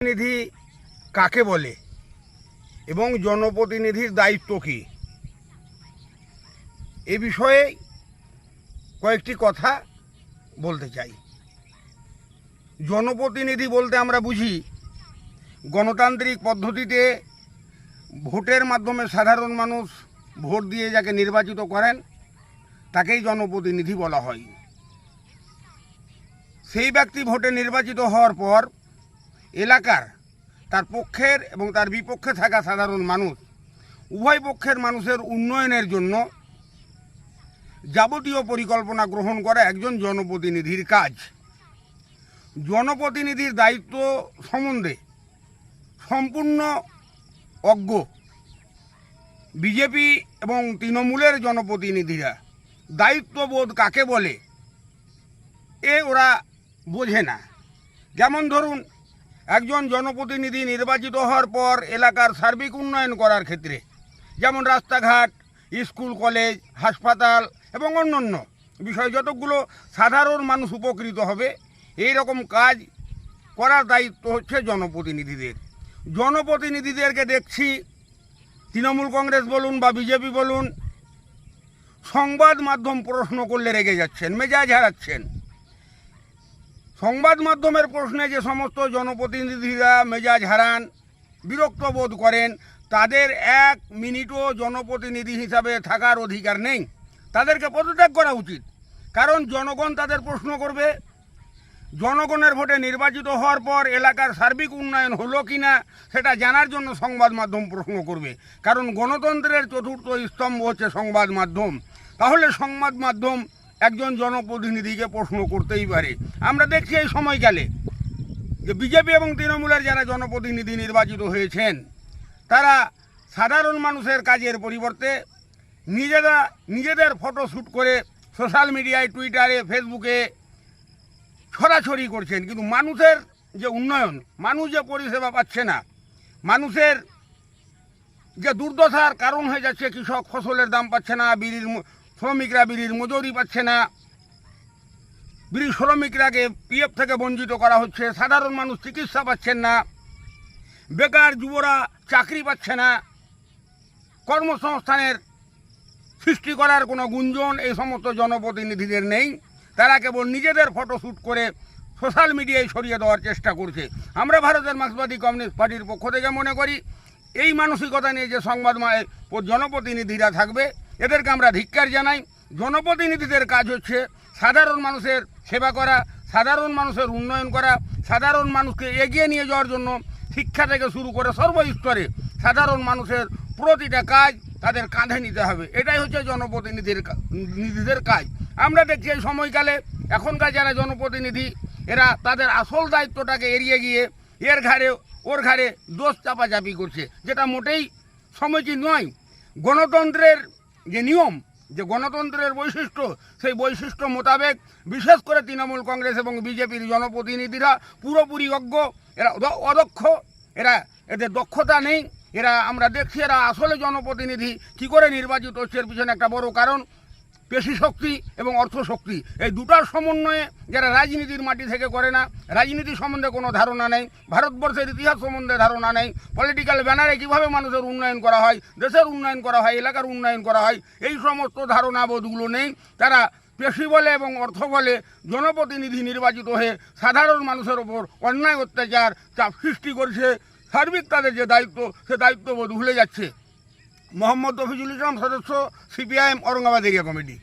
প্রতিনিধি কাকে বলে? এবং জনপ্রতিনিধির দায়িত্ব কী? এ বিষয়ে কয়েকটি কথা বলতে চাই। জনপ্রতিনিধি বলতে আমরা বুঝি, গণতান্ত্রিক পদ্ধতিতে ভোটের মাধ্যমে সাধারণ মানুষ ভোট দিয়ে যাকে নির্বাচিত করেন, তাকেই জনপ্রতিনিধি বলা হয়। সেই ব্যক্তি ভোটে নির্বাচিত হওয়ার পর এলাকার, তার পক্ষের এবং তার বিপক্ষে থাকা সাধারণ মানুষ, উভয় পক্ষের মানুষের উন্নয়নের জন্য যাবতীয় পরিকল্পনা গ্রহণ করা একজন জনপ্রতিনিধির কাজ। জনপ্রতিনিধির দায়িত্ব সম্বন্ধে সম্পূর্ণ অজ্ঞ বিজেপি এবং তৃণমূলের জনপ্রতিনিধিরা। দায়িত্ববোধ কাকে বলে, এ ওরা বোঝে না। যেমন ধরুন একজন জনপ্রতিনিধি নির্বাচিত হওয়ার পর এলাকার সার্বিক উন্নয়ন করার ক্ষেত্রে, যেমন রাস্তাঘাট, স্কুল, কলেজ, হাসপাতাল এবং অন্যান্য বিষয়, যতগুলো সাধারণ মানুষ উপকৃত হবে এই রকম কাজ করার দায়িত্ব হচ্ছে জনপ্রতিনিধিদের। জনপ্রতিনিধিদেরকে দেখছি, তৃণমূল কংগ্রেস বলুন বা বিজেপি বলুন, সংবাদ মাধ্যম প্রশ্ন করলে রেগে যাচ্ছেন, মেজাজ হারাচ্ছেন। সংবাদ মাধ্যমের প্রশ্নে যে সমস্ত জনপ্রতিনিধিরা মেজাজ হারান, বিরক্ত বোধ করেন, তাদের এক মিনিটও জনপ্রতিনিধি হিসাবে থাকার অধিকার নেই। তাদেরকে পদত্যাগ করা উচিত, কারণ জনগণ তাদের প্রশ্ন করবে। জনগণের ভোটে নির্বাচিত হওয়ার পর এলাকার সার্বিক উন্নয়ন হলো কি না সেটা জানার জন্য সংবাদ মাধ্যম প্রশ্ন করবে। কারণ গণতন্ত্রের চতুর্থ স্তম্ভ হচ্ছে সংবাদ মাধ্যম। তাহলে সংবাদ মাধ্যম একজন জনপ্রতিনিধিকে প্রশ্ন করতেই পারে। আমরা দেখছি এই সময়কালে যে বিজেপি এবং তৃণমূলের যারা জনপ্রতিনিধি নির্বাচিত হয়েছেন, তারা সাধারণ মানুষের কাজের পরিবর্তে নিজেরা, নিজেদের ফটো শ্যুট করে সোশ্যাল মিডিয়ায় টুইটারে ফেসবুকে ছড়াছড়ি করছেন। কিন্তু মানুষের যে উন্নয়ন, মানুষ যে পরিষেবা পাচ্ছে না, মানুষের যে দুর্দশার কারণ হয়ে যাচ্ছে, কৃষক ফসলের দাম পাচ্ছে না, বিড়ির শ্রমিকরা বিড়ির মজুরি পাচ্ছে না। বিড়ি শ্রমিকরাকে পিএফ থেকে বঞ্চিত করা হচ্ছে, সাধারণ মানুষ চিকিৎসা পাচ্ছেন না, বেকার যুবরা চাকরি পাচ্ছে না। কর্মসংস্থানের সৃষ্টি করার কোনো গুঞ্জন এই সমস্ত জনপ্রতিনিধিদের নেই। তারা কেবল নিজেদের ফটো শ্যুট করে সোশ্যাল মিডিয়ায় সরিয়ে দেওয়ার চেষ্টা করছে। আমরা ভারতের মার্ক্সবাদী কমিউনিস্ট পার্টির পক্ষ থেকে মনে করি, এই মানসিকতা নিয়ে যে সংবাদ জনপ্রতিনিধিরা থাকবে এদেরকে আমরা ধিক্কার জানাই। জনপ্রতিনিধিদের কাজ হচ্ছে সাধারণ মানুষের সেবা করা, সাধারণ মানুষের উন্নয়ন করা, সাধারণ মানুষকে এগিয়ে নিয়ে যাওয়ার জন্য শিক্ষা থেকে শুরু করে সর্বস্তরে সাধারণ মানুষের প্রতিটা কাজ তাদের কাঁধে নিতে হবে। এটাই হচ্ছে জনপ্রতিনিধির নিধিদের কাজ। আমরা দেখছি এই সময়কালে এখনকার যারা জনপ্রতিনিধি, এরা তাদের আসল দায়িত্বটাকে এড়িয়ে গিয়ে এর ঘাড়ে, ওর ঘাড়ে দোষ চাপাচাপি করছে, যেটা মোটেই সমীচীন নয়। গণতন্ত্রের যে নিয়ম, যে গণতন্ত্রের বৈশিষ্ট্য, সেই বৈশিষ্ট্য মোতাবেক বিশেষ করে তৃণমূল কংগ্রেস এবং বিজেপির জনপ্রতিনিধিরা পুরোপুরি অজ্ঞ, এরা অদ- অদক্ষ, এরা এদের দক্ষতা নেই, এরা আমরা দেখছি, এরা আসলে জনপ্রতিনিধি, কী করে নির্বাচিত হচ্ছে এর পিছনে একটা বড় কারণ। পেশি শক্তি এবং অর্থ শক্তি। এই দুটার সমন্বয়ে যারা রাজনীতির মাটি থেকে করে না, রাজনীতি সম্বন্ধে কোনো ধারণা নেই, ভারতবর্ষের ইতিহাস সম্বন্ধে ধারণা নেই পলিটিক্যাল ব্যানারে কীভাবে মানুষের উন্নয়ন করা হয়, দেশের উন্নয়ন করা হয়, এলাকার উন্নয়ন করা হয়, এই সমস্ত ধারণাবোধগুলো নেই। তারা পেশি বলে এবং অর্থ বলে জনপ্রতিনিধি নির্বাচিত হয়ে সাধারণ মানুষের ওপর অন্যায় অত্যাচার, চাপ সৃষ্টি করছে। সার্বিক তাদের যে দায়িত্ব, সে দায়িত্ববোধ ভুলে যাচ্ছে। মোহাম্মদ রফিজুল ইসলাম সদস্য সিপিআইএম ঔরঙ্গাবাদ এরিয়া কমিটি।